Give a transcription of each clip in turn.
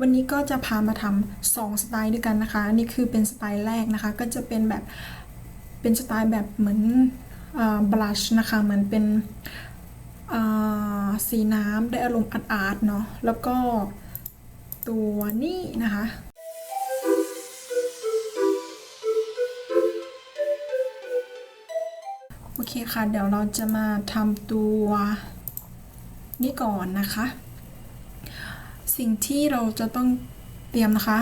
วันนี้ก็จะพามาทำสองสไตล์ด้วยกันนะคะนี่คือเป็นสไตล์แรกนะคะ ก็จะเป็นแบบเป็นสไตล์แบบเหมือนบลัชนะคะเหมือนเป็นสีน้ำได้อารมณ์อาร์ตเนาะแล้วก็ตัวนี้นะคะโอเคค่ะ เดี๋ยวเราจะมาทำตัวนี่ก่อนนะคะ สิ่งที่เราจะต้องเตรียมนะคะ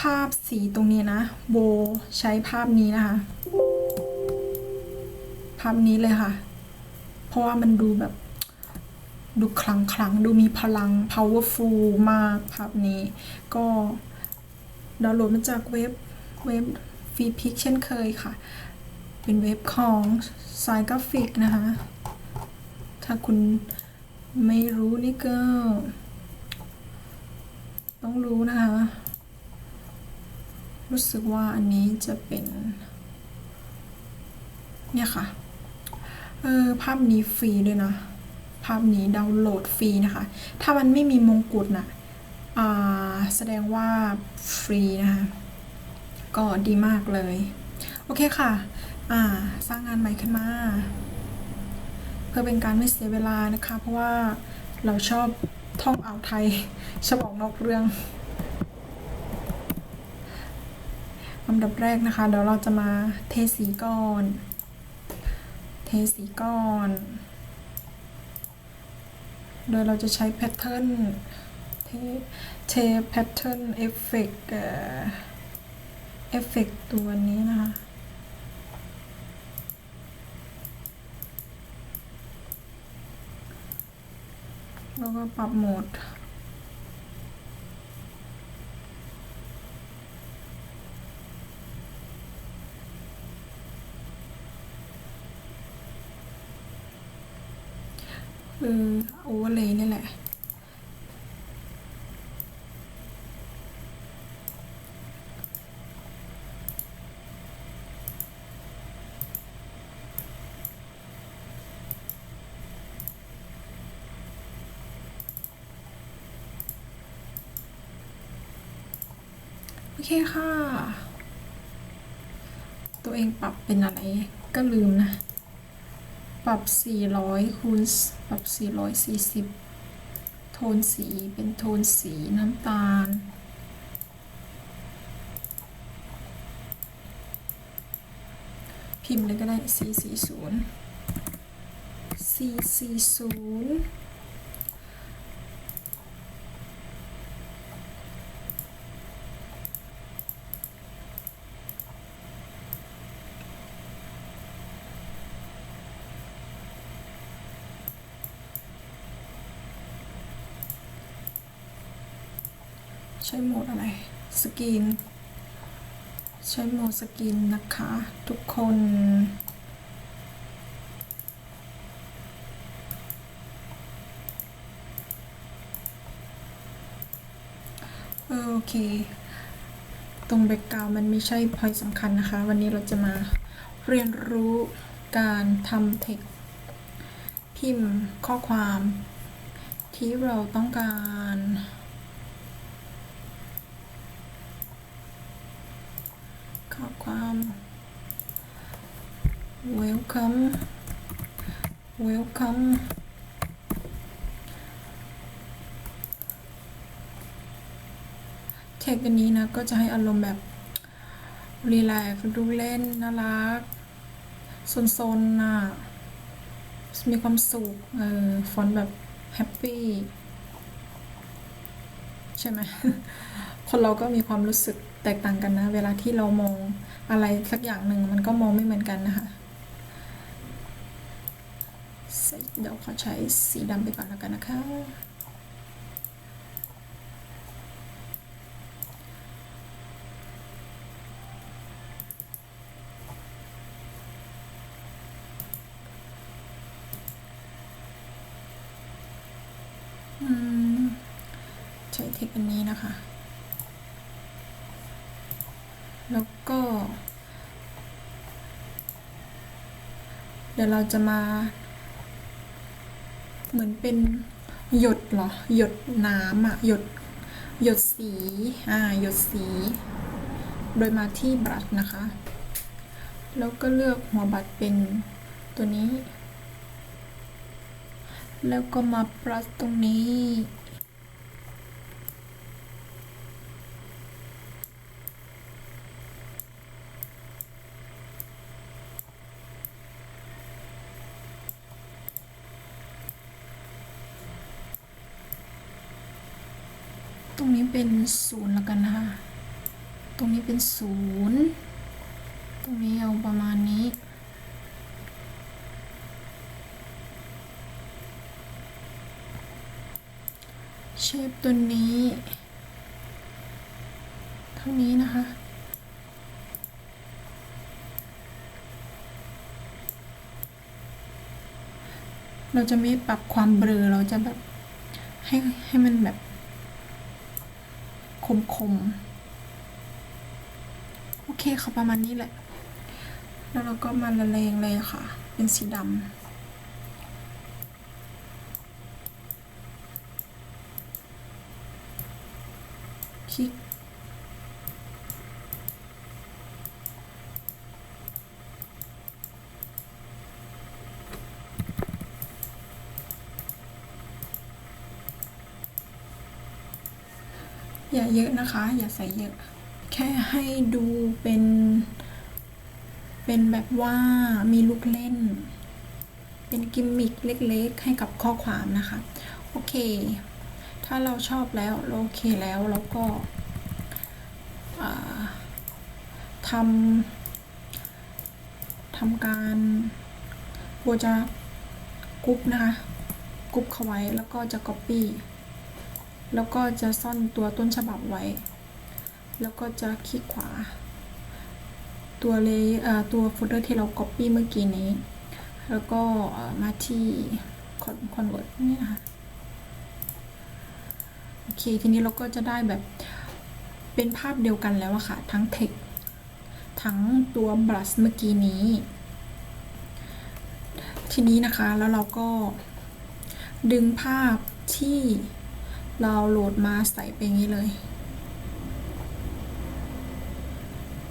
ภาพสีตรงนี้นะโบใช้ภาพนี้นะคะ ภาพนี้เลยค่ะ เพราะว่ามันดูแบบ ดูคลังคลังดูมีพลัง powerful มากภาพนี้ ก็ดาวน์โหลดมาจากเว็บเว็บฟรีพิกเช่นเคยค่ะ เป็นเว็บของสายกราฟิกนะคะ ถ้าคุณไม่รู้นี่ก็ ต้องรู้นะคะ รู้สึกว่าอันนี้จะเป็น เนี่ยค่ะ เออภาพนี้ฟรีด้วยนะ ภาพนี้ดาวน์โหลดฟรีนะคะ ถ้ามันไม่มีมงกุฎนะอ่าแสดงว่าฟรีนะคะ ก็ดีมากเลย โอเคค่ะ อ่า สร้างงานใหม่ขึ้นมา เพื่อเป็นการไม่เสียเวลานะคะ เพราะว่าเราชอบ ท่องอ่าวไทยชอบอกนอกเรื่องลำดับแรกนะคะเดี๋ยวเราจะมาเทสีก่อน เทสีก่อน โดยเราจะใช้แพทเทิร์นเทเทแพทเทิร์นเอฟเฟกต์เอฟเฟกต์ตัวนี้นะคะ แล้วก็ปรับโหมด คือโอเวอร์เลยนี่แหละ เคค่ะ ตัวเองปรับเป็นอะไร ก็ลืมนะ ปรับ 400คูณปรับ 440 โทนสีเป็นโทนสีน้ำตาล พิมพ์เลยก็ได้ 440 440 ช้โหมดอะไร สกรีนใช้โหมดสกรีนนะคะ ทุกคน โอเค ตรงแบ็กกราวมันไม่ใช่พอยสำคัญนะคะ วันนี้เราจะมาเรียนรู้การทำเทคพิมพ์ข้อความที่เราต้องการ ข้อความ welcome welcome เทคอันนี้นะ ก็จะให้อารมณ์แบบรีแลกซ์ดูเล่น น่ารักซนๆน่ะ มีความสุข เออฟอนแบบแฮปปี้ใช่ไหม คนเราก็มีความรู้สึก แตกต่างกันนะ เวลาที่เรามองอะไรสักอย่างหนึ่งมันก็มองไม่เหมือนกันนะคะเดี๋ยวขอใช้สีดำไปก่อนแล้วกันนะคะใช้เทคอันนี้นะคะ แล้วก็ เดี๋ยวเราจะมา เหมือนเป็นหยดเหรอ หยดน้ำอะหยด หยดสี อ่า หยดสี โดยมาที่บรัชนะคะ แล้วก็เลือกหัวบัตรเป็นตัวนี้ แล้วก็มาปรัชตรงนี้ ตรงนี้เป็นศูนย์แล้วกันนะคะ ตรงนี้เป็นศูนย์ตรงนี้เอาประมาณนี้ เชฟตัวนี้เท่านี้นะคะเราจะไม่ปรับความเบลอเราจะแบบให้ให้มันแบบ คมคมๆ โอเคค่ะประมาณนี้แหละ แล้วเราก็มาละเลงเลยค่ะ เป็นสีดำคลิก อย่าเยอะนะคะ อย่าใส่เยอะ แค่ให้ดูเป็น เป็นแบบว่ามีลูกเล่น เป็นกิมมิคเล็กๆ ให้กับข้อความนะคะ โอเค ถ้าเราชอบแล้วโอเคแล้วแล้วก็ทำทำการโบจะกรุ๊ปนะคะกรุ๊ปเขาไว้แล้วก็จะ Copy แล้วก็จะซ่อนตัวต้นฉบับไว้ แล้วก็จะคลิกขวา ตัวเลยตัวโฟลเดอร์ที่เรา Copy เมื่อกี้นี้ แล้วก็มาที่ Convert นี่นะคะโอเค ทีนี้เราก็จะได้แบบเป็นภาพเดียวกันแล้วอะค่ะ ทั้ง text ทั้งตัว brush เมื่อกี้นี้ ทีนี้นะคะแล้วเราก็ดึงภาพที่ เราโหลดมาใส่ไปอย่างนี้เลย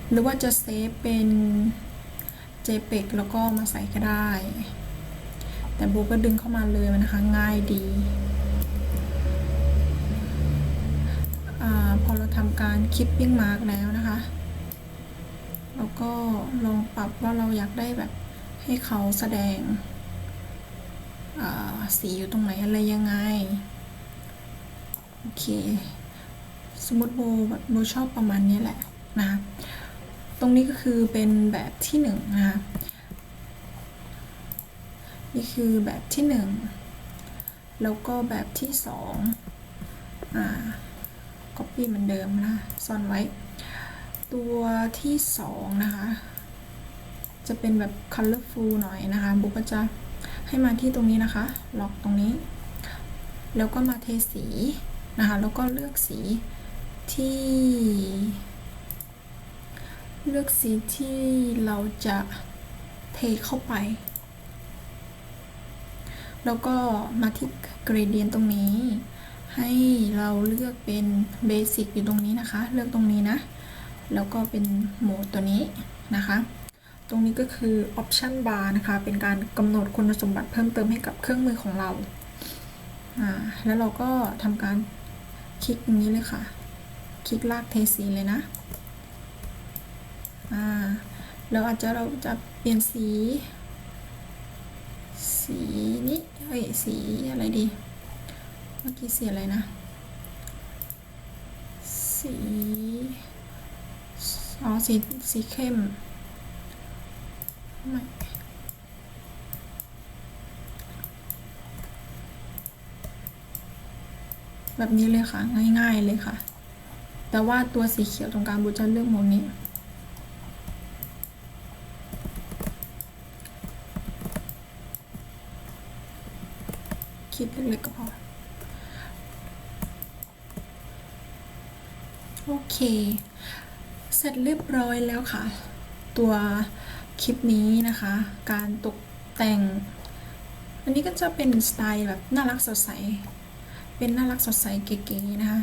หรือว่าจะเซฟเป็น JPEG แล้วก็มาใส่ก็ได้ แต่โบก็ดึงเข้ามาเลยมันนะคะง่ายดีอพอเราทำการ Clipping Mark แล้วนะคะเราก็ลองปรับว่าเราอยากได้แบบให้เขาแสดงสีอยู่ตรงไหนอะไรยังไง เค สมมติโบแบบโบชอบประมาณนี้แหละนะตรงนี้ก็คือเป็นแบบที่หนึ่งนะคะนี่คือแบบที่หนึ่งแล้วก็แบบที่สองอ่า copy เหมือนเดิมนะซ่อนไว้ ตัวที่สองนะคะ จะเป็นแบบ colorful หน่อยนะคะโบก็จะให้มาที่ตรงนี้นะคะ ล็อกตรงนี้ แล้วก็มาเทสี นะคะ แล้วก็เลือกสีที่ เลือกสีที่เราจะเทเข้าไป แล้วก็มาที่ gradient ตรงนี้ ให้เราเลือกเป็นเบสิกอยู่ตรงนี้นะคะ เลือกตรงนี้นะ แล้วก็เป็นโหมดตัวนี้นะคะตรงนี้ก็คือ option bar นะคะ เป็นการกำหนดคุณสมบัติเพิ่มเติมให้กับเครื่องมือของเรา แล้วเราก็ทำการ คลิกอย่างนี้เลยค่ะ คลิกลากเทสีเลยนะ อ่าแล้วอาจจะเราจะเปลี่ยนสี สีนี้เฮ้ย สีอะไรดี เมื่อกี้สีอะไรนะ สีอ๋อสีสีเข้มไม่ แบบนี้เลยค่ะ ง่าย ๆเลยค่ะ แต่ว่าตัวสีเขียวตรงกลางบูจะเลือกโมนี้ คิดเล็กๆก็พอ โอเค เสร็จเรียบร้อยแล้วค่ะ ตัวคลิปนี้นะคะ การตกแต่ง อันนี้ก็จะเป็นสไตล์แบบน่ารักสดใส เป็นน่ารักสดใสเก๋ๆนะคะ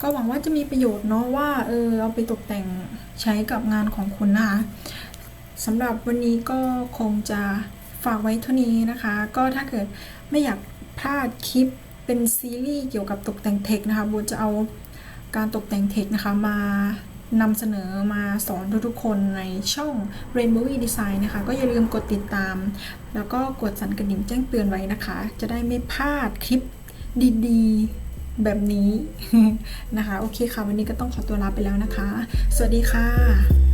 ก็หวังว่าจะมีประโยชน์เนาะว่าเออเอาไปตกแต่งใช้กับงานของคุณนะคะสำหรับวันนี้ก็คงจะฝากไว้เท่านี้นะคะ ก็ถ้าเกิดไม่อยากพลาดคลิปเป็นซีรีส์เกี่ยวกับตกแต่งเทคนะคะโบจะเอาการตกแต่งเทคนะคะมานำเสนอมาสอนทุกๆคนในช่อง Rainbow Design นะคะ ก็อย่าลืมกดติดตาม แล้วก็กดสั่นกระดิ่งแจ้งเตือนไว้นะคะ จะได้ไม่พลาดคลิป ดีๆ แบบนี้นะคะ โอเคค่ะ วันนี้ก็ต้องขอตัวลาไปแล้วนะคะ สวัสดีค่ะ